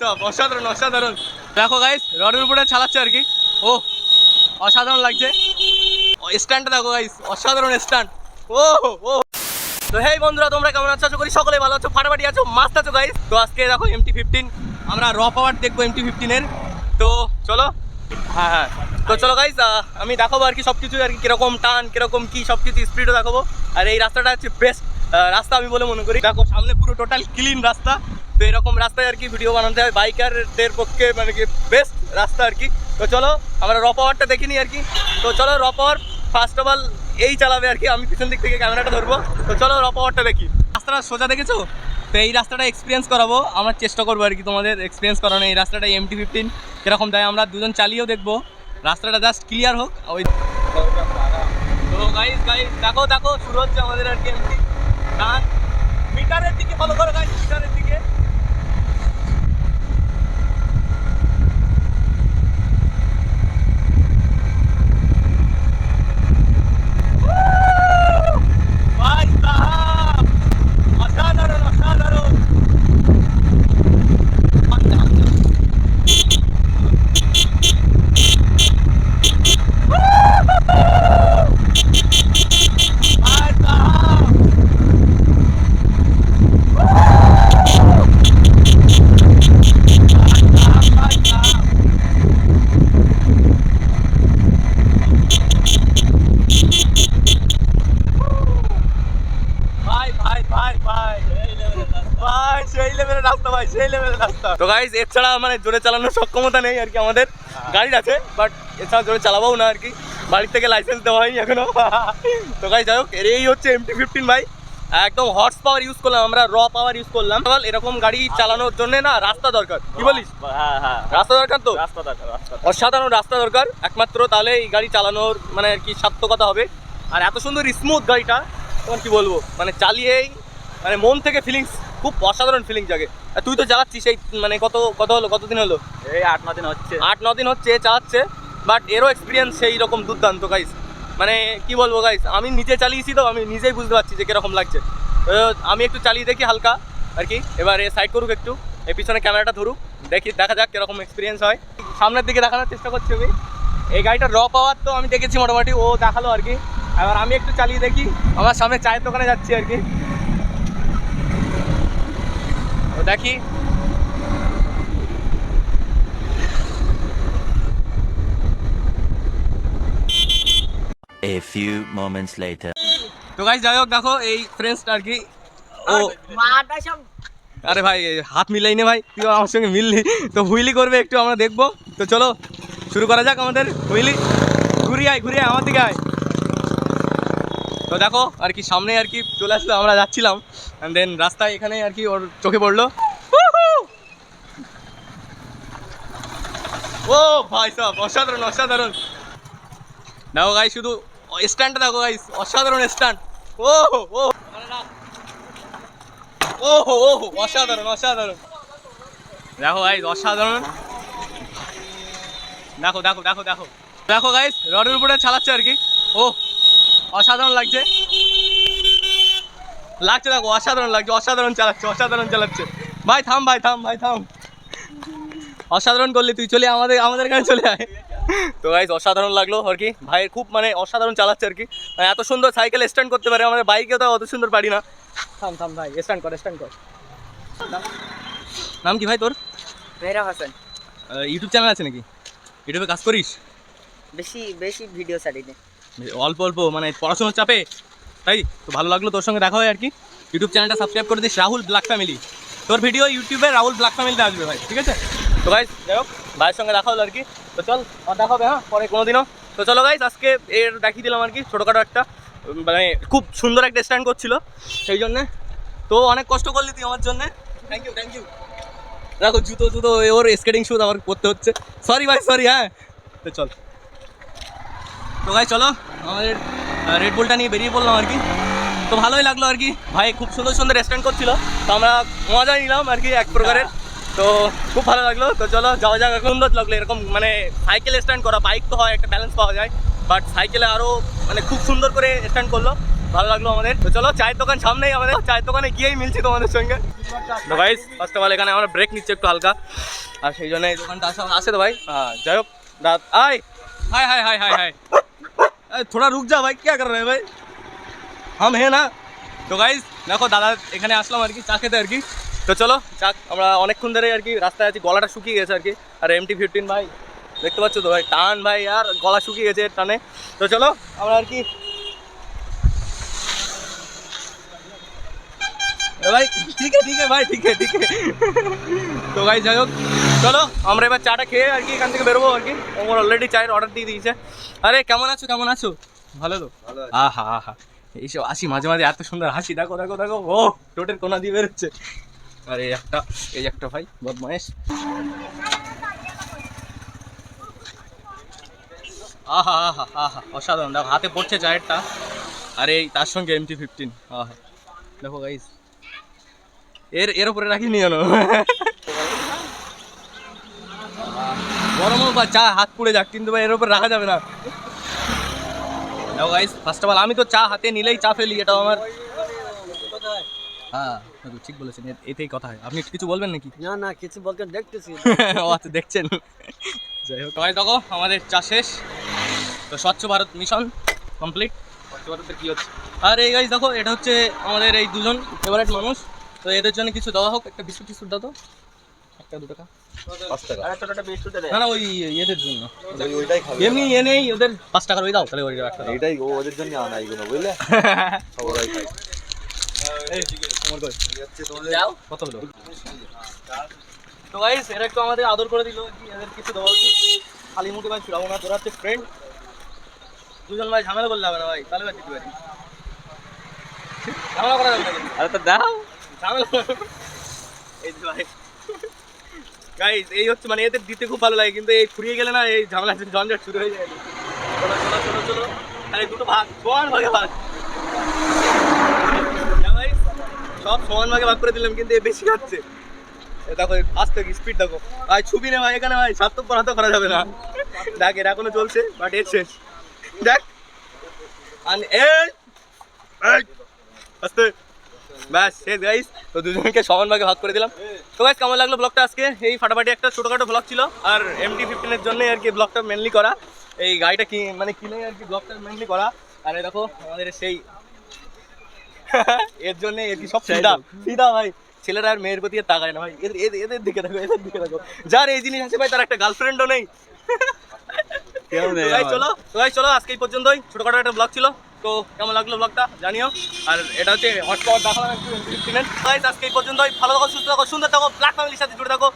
ভাই অসাধারণ অসাধারণ। দেখো গাইস রডের উপরে আর কি। ও, অসাধারণ লাগছে। স্ট্যান্ডটা দেখো অসাধারণ স্ট্যান্ড ও ও। তো বন্ধুরা, তোমরা কেমন আছো? করি সকলে ভালো আছো, ফাটাফাটি আছো আছো তো আজকে দেখো ফিফটিন আমরা র পাওয়ার দেখব ফিফটিনের তো চলো হ্যাঁ হ্যাঁ। তো চলো গাইস আমি দেখাবো আর কি সব কিছু আর কি কীরকম টান, কীরকম কি সব কিছু স্পিডও দেখাবো। আর এই রাস্তাটা হচ্ছে বেস্ট রাস্তা আমি বলে মনে করি। দেখো, সামনে পুরো টোটাল ক্লিন রাস্তা। তো এরকম রাস্তায় আর কি ভিডিও বানাতে হয়। বাইকারদের পক্ষে মানে কি বেস্ট রাস্তা আর কি। তো চলো, আমরা র পাওয়ারটা দেখিনি আর কি। তো চলো র পাওয়ার ফার্স্ট অফ অল এই চালাবে আর কি। আমি পিছন দিক থেকে ক্যামেরাটা ধরবো। তো চলো র পাওয়ারটা দেখি। রাস্তাটা সোজা দেখেছ? তো এই রাস্তাটা এক্সপিরিয়েন্স করাবো। আমার চেষ্টা করব আর কি তোমাদের এক্সপিরিয়েন্স করানো এই রাস্তাটা এমটি ফিফটিন কীরকম দেয় আমরা দুজন চালিয়েও দেখব। রাস্তাটা জাস্ট ক্লিয়ার হোক। ওই তো দেখো দেখো, শুরু হচ্ছে আমাদের আর কি এমটি মিটারের দিকে ফলো করো গাইস মিটারের দিকে ভাই সাহাব অসাধারণ অসাধারণ ভাই সাহাব ভাই সাহাব ভাই ভাই। ভাই সেই লেভেলের রাস্তা ভাই সেই লেভেলের রাস্তা। তো এছাড়া মানে জোরে চালানোর সক্ষমতা নেই আর কি আমাদের। গাড়ি আছে বাট এছাড়া জোরে চালাবোও না আর কি। বাড়ির থেকে লাইসেন্স দেওয়া হয়নি এখনও। তো যাই হোক এই হচ্ছে এমটি ফিফটিন ভাই। একদম হর্স পাওয়ার ইউজ করলাম আমরা র পাওয়ার ইউজ করলাম। এরকম গাড়ি চালানোর জন্য না রাস্তা দরকার। কি বলিস? হ্যাঁ হ্যাঁ রাস্তা দরকার তো? রাস্তা দরকার অসাধারণ রাস্তা দরকার। একমাত্র তাহলে এই গাড়ি চালানোর মানে আর কি সার্থকতা হবে। আর এত সুন্দর স্মুথ গাড়িটা তোমার কি বলব? মানে চালিয়েই মানে মন থেকে ফিলিংস খুব অসাধারণ ফিলিংস জাগে। আর তুই তো চালাচ্ছিস এই মানে কত কত হলো কতদিন হলো? এই আট ন দিন হচ্ছে। আট ন দিন হচ্ছে চালাচ্ছে বাট এরও এক্সপিরিয়েন্স সেই রকম দুর্দান্ত গাইস মানে কি বলব গাইস আমি নিজে চালিয়েছি তো আমি নিজেই বুঝতে পারছি যে কীরকম লাগছে। আমি একটু চালিয়ে দেখি হালকা আর কি। এবারে সাইড করুক একটু এই পিছনে ক্যামেরাটা ধরুক দেখি দেখা যাক কীরকম এক্সপিরিয়েন্স হয়। সামনের দিকে দেখানোর চেষ্টা করছি আমি। এই গাড়িটা র পাওয়ার তো আমি দেখেছি মোটামুটি ও দেখাল আর কি। এবার আমি একটু চালিয়ে দেখি আমার সামনে চায়ের দোকানে যাচ্ছি আর কি। দেখি A few moments later. তো গাইস যাই হোক দেখো এই ফ্রেন্ডসটা আর কি। ও মাটা সব আরে ভাই হাত মিলাই নে ভাই তুই আমার সঙ্গে মিললি। তো হুইলি করবে একটু আমরা দেখব। তো চলো শুরু করা যাক আমাদের হুইলি। ঘুরি আয় ঘুরি আয় আমার দিকে আয়। তো দেখো আর কি সামনে আর কি চলে আসলো আমরা যাচ্ছিলাম। অ্যান্ড দেন রাস্তায় এখানে আর কি ওর চোখে পড়ল। ও ভাই সাহেব, অসাধারণ অসাধারণ। দেখো গাই শুধু স্ট্যান্ডটা দেখো গাইস অসাধারণ স্ট্যান্ড ও ও। ওহো ওহো অসাধারণ অসাধারণ। দেখো গাইস অসাধারণ। দেখো দেখো দেখো দেখো। দেখো গাইস রডের উপরে চালাচ্ছে আর কি। ও, অসাধারণ লাগছে। লাগছে দেখো, অসাধারণ লাগছে, অসাধারণ চালাচ্ছে অসাধারণ চালাচ্ছে। ভাই, থাম ভাই থাম ভাই, থাম। অসাধারণ করলি তুই চলে আমাদের আমাদের এখানে চলে আয়। তো গাইজ অসাধারণ লাগল আর কি। ভাইয়ের খুব মানে অসাধারণ চালাচ্ছে আর কি। মানে এত সুন্দর সাইকেল স্ট্যান্ড করতে পারে আমাদের বাইকে তো অত সুন্দর পারি না। থাম থাম ভাই স্ট্যান্ড কর স্ট্যান্ড কর। নাম কি ভাই তোর? মেহরা হাসান। ইউটিউব চ্যানেল আছে নাকি? ইউটিউবে কাজ করিস? বেশি বেশি ভিডিও ছাড়ি না অল্প অল্প মানে পড়াশোনার চাপে? তাই? তো ভালো লাগল তোর সঙ্গে দেখা হয় আর কি। ইউটিউব চ্যানেলটা সাবস্ক্রাইব করে দিস রাহুল ব্ল্যাক ফ্যামিলি তোর ভিডিও ইউটিউবে রাহুল ব্ল্যাক ফ্যামিলিতে আসবে ভাই ঠিক আছে? তো ভাই যাই হোক ভাইয়ের সঙ্গে দেখা হলো আর কি। তো চল আর দেখা হবে হ্যাঁ পরে কোনো দিনও। তো চলো গাইজ আজকে এর দেখিয়ে দিলাম আর কি ছোটোখাটো একটা মানে খুব সুন্দর একটা স্ট্যান্ড করছিল সেই জন্যে। তো অনেক কষ্ট করলি তুই আমার জন্যে। থ্যাংক ইউ থ্যাংক ইউ দেখো জুতো জুতো ওর স্কেটিং শুজ আমার করতে হচ্ছে। সরি ভাই সরি হ্যাঁ। তো চল। তো ভাই চলো আমাদের রেড বুলটা নিয়ে বেরিয়ে পড়লাম আর কি। তো ভালোই লাগল আর কি। ভাই খুব সুন্দর সুন্দর রেস্টুরেন্ট করছিল। তো আমরা মজা নিলাম আর কি এক প্রকারের। তো খুব ভালো লাগল। তো চলো, যাওয়া যাক। এখন সুন্দর লাগল এরকম মানে সাইকেল স্ট্যান্ড করা বাইক তো হয়, একটা ব্যালেন্স পাওয়া যায়। বাট সাইকেলে আরও মানে খুব সুন্দর করে স্ট্যান্ড করল। ভালো লাগল আমাদের। তো চলো, চায়ের দোকান সামনেই আমাদের। চায়ের দোকানে গিয়েই মিলছি তোমাদের সঙ্গে। তো ভাই ফার্স্ট অফ অল এখানে আমরা ব্রেক নিচ্ছে একটু হালকা। আর সেই জন্য এই দোকানটা আসা আসে তো ভাই। হ্যাঁ যাই হোক রাত আয়! Hi hi hi hi hi. থোড়া রুক যা ভাই কে কর ভাই? হাম হে না। তো গাইজ দেখো, দাদা এখানে আসলাম আর কি চা খেতে আর কি। তো চলো চা আমরা অনেকক্ষণ ধরে আর কি রাস্তায় আছি গলাটা শুকিয়ে গেছে আর কি। আর এমটি ফিফটিন ভাই দেখতে পাচ্ছ তো ভাই টান ভাই আর গলা শুকিয়ে গেছে টানে। তো চলো আমরা আর কি ভাই ঠিক আছে ঠিক আছে ভাই ঠিক আছে ঠিক আছে। তো ভাই যাই হোক চলো আমরা এবার চাটা খেয়ে আর কি এখান থেকে বেরোবো আর কি। আমার অলরেডি চায়ের অর্ডার দিয়ে দিয়েছে। আরে কেমন আছো কেমন আছো? ভালো তো? আহা আহা এইসব হাসি মাঝে মাঝে এত সুন্দর হাসি দেখো দেখো দেখো ও টোটের কোনা দিয়ে বেরোচ্ছে। আর এই একটা এই একটা ভাই বদমায়েশ আহা আহা আহা, অসাধারণ। দেখো, হাতে পড়ছে চায়েরটা আর এই তার সঙ্গে এমটি ফিফটিন আহা, দেখো গাইস এর এর উপরে রাখি নিয়ে জানো গরম হোক বা চা, হাত পুড়ে যাক, কিন্তু ভাই, এর উপর রাখা যাবে না। দেখো গাইস ফার্স্ট অফ অল আমি তো চা হাতে নিলেই চা ফেলি, এটাও আমার। হ্যাঁ। দাদু ঠিক বলেছেন এতেই কথা হয়। আপনি কিছু বলবেন নাকি? না না কিছু বলতে দেখতেছি। ও আচ্ছা দেখছেন। যাই হোক। ভাই দেখো আমাদের চা শেষ। তো স্বচ্ছ ভারত মিশন কমপ্লিট স্বচ্ছ ভারতের কি হচ্ছে? আর এই গাইজ দেখো এটা হচ্ছে আমাদের এই দুজন ফেভারিট মানুষ। তো এদের জন্য কিছু দেওয়া হোক একটা বিস্কুট টিস্কুট দাও তো। একটা দু টাকা। আর একটা একটা বিস্কুট দে। না না ওই এদের জন্য। এমনি এ নেই ওদের পাঁচ টাকার ওই দাও তাহলে ওই একটা এটাই ওদের জন্য আনা এগুলো বুঝলে? সবাই কত হলো তো গাইস এরা একটু আমাদের আদর করে দিল কি এদের কিছু দেওয়া উচিত? খালি মুখে ভাই ছুড়াবো না তোরা হচ্ছে ফ্রেন্ড দুজন ভাই ঝামেলা করলে হবে না ভাই তাহলে ভাই দিতে পারি। ঝামেলা করা যাবে আরে তো দাও। ঝামেলা এই যে ভাই। গাইস এই হচ্ছে মানে এদের দিতে খুব ভালো লাগে কিন্তু এই ফুরিয়ে গেলে না এই ঝামেলা ঝঞ্ঝাট শুরু হয়ে যায়। চলো চলো চলো চলো। তাহলে দুটো ভাগ সমান ভাগে ভাগ হ্যাঁ ভাই, সব সমান ভাগে ভাগ করে দিলাম, কিন্তু এ বেশি খাচ্ছে। দেখো আস্তে স্পিড দেখো। ভাই, ছবি নে ভাই, এখানে ভাই, স্বার্থপর হাতে করা যাবে না। দেখ, এর এখনও চলছে বাট এর শেষ। দেখ। আস্তে। ব্যাস, শেষ গাইস তো দুজনকে সমান ভাগে ভাগ করে দিলাম। তো গাইস কেমন লাগল ব্লগটা আজকে? এই ফাটাফাটি একটা ছোটোখাটো ব্লগ ছিল, আর এমটি ফিফটিনের জন্যই আর কি ব্লগটা মেনলি করা। এই গাড়িটা কি মানে কিনে আর কি ব্লগটা মেনলি করা। আর দেখো, আমাদের সেই এর জন্য এর কি সব ফিদা? ফিদা ভাই ছেলেরা আর মেয়ের প্রতি তাকায় না ভাই। এদের এদের- দিকে দেখো এদের দিকে দেখো। যার এই জিনিস আছে ভাই তার একটা গার্লফ্রেন্ডও নেই। চলো ভাই চলো আজকে এই পর্যন্তই। ছোটখাটো একটা ব্লগ ছিল। তো কেমন লাগল ব্লগটা জানিও। আর এটা হচ্ছে হট পাওয়ার দেখালাম একটু আজকে এই পর্যন্তই। ভালো থাকো সুস্থ থাকো সুন্দর থাকো ব্ল্যাক ফ্যামিলির সাথে জুড়ে থাকো।